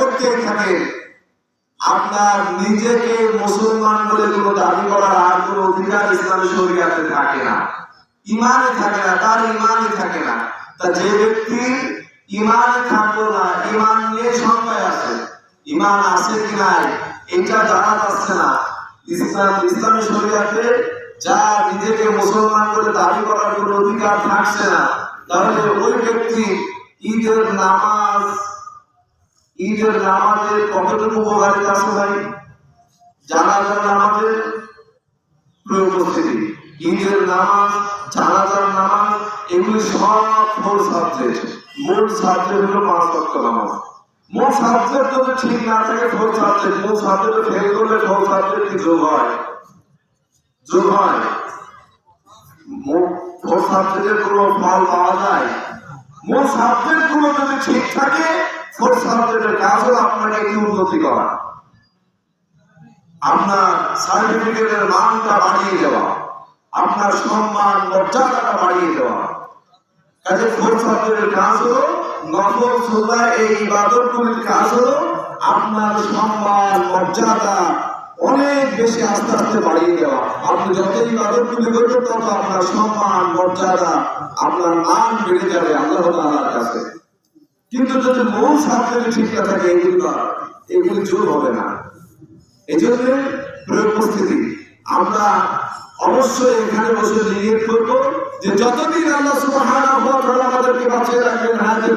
করতেই থাকেন, আপনার নিজেকে মুসলমান বলে কোনো দাবি করার আর কোনো অধিকার ইসলামী শরীয়তে থাকে না। ইমানে থাকে না, তার ইমানে থাকে না। তা যে ব্যক্তি ইমানে থাকল না, ইমান নিয়ে সংখ্যায় আছে ইমান আছে কি নাই, এটা জানা যাচ্ছে না। ইসলাম ইসলামী শরীয়তে, যা নিজেকে মুসলমান বলে দাবি করার কোনো অধিকার থাকছে না। তাহলে ওই ব্যক্তি ঈদের নামাজ, ঈদের নামাজের কতটুকু উপকারিতা আছে ভাই? জানাজার নামাজের উপস্থিতি ঈদের নামাজ, জানাজার নামাজ, এগুলি সব ফোর সাবজেক্ট। মূল সাবজেক্ট হলো পাঁচ ওয়াক্ত নামাজ। মূল সাবজেক্ট যদি ঠিক না থাকে, ফোর সাবজেক্ট মূল সাবজেক্ট ফেল করলে ফোর সাবজেক্ট কি যোগ হয়? যোগ হয়। ফোর সাবজেক্টের কোনো ফল পাওয়া যায়? মূল সাবজেক্টগুলো যদি ঠিক থাকে, ফোর সাবজেক্টের কাজ হলো আপনাকে একটু উন্নতি করা আপনার সার্টিফিকেটের মানটা বাড়িয়ে দেওয়া, আপনার সম্মান, মর্যাদাটা বাড়িয়ে দেওয়া। কাজে ফোর সাবজেক্টের কাজ হলো নফল সোজা এই ইবাদতগুলির কাজ হলো আপনার সম্মান, মর্যাদা অনেক বেশি আস্তে আস্তে বাড়িয়ে দেওয়া। আপনি যত ইবাদতগুলি করবেন, তত আপনার সম্মান, মর্যাদা, আপনার মান বেড়ে যাবে আল্লাহ তাআলার কাছে। কিন্তু যদি মূল সাবজেক্ট ঠিক না থাকে, এগুলি এগুলি জোর হবে না। এই জন্য উপস্থিতি, আমরা অবশ্যই এখানে বসে নিয়ত করব যে যতদিন আল্লাহ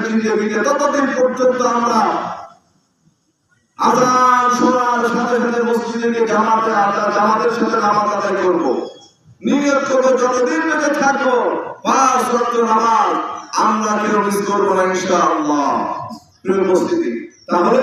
রাখবেন ততদিন পর্যন্ত আমরা আজান শোনার সাথে সাথে মসজিদে গিয়ে জামাতে আজান, জামাতের সাথে নামাজ আদায় করব। নিয়ত করব, যতদিন বেঁচে থাকব, পাঁচ রক্ত নামাজ। আমরা কেউ মিস করব না, ইনশাআল্লাহ। প্রিয় উপস্থিতি, তাহলে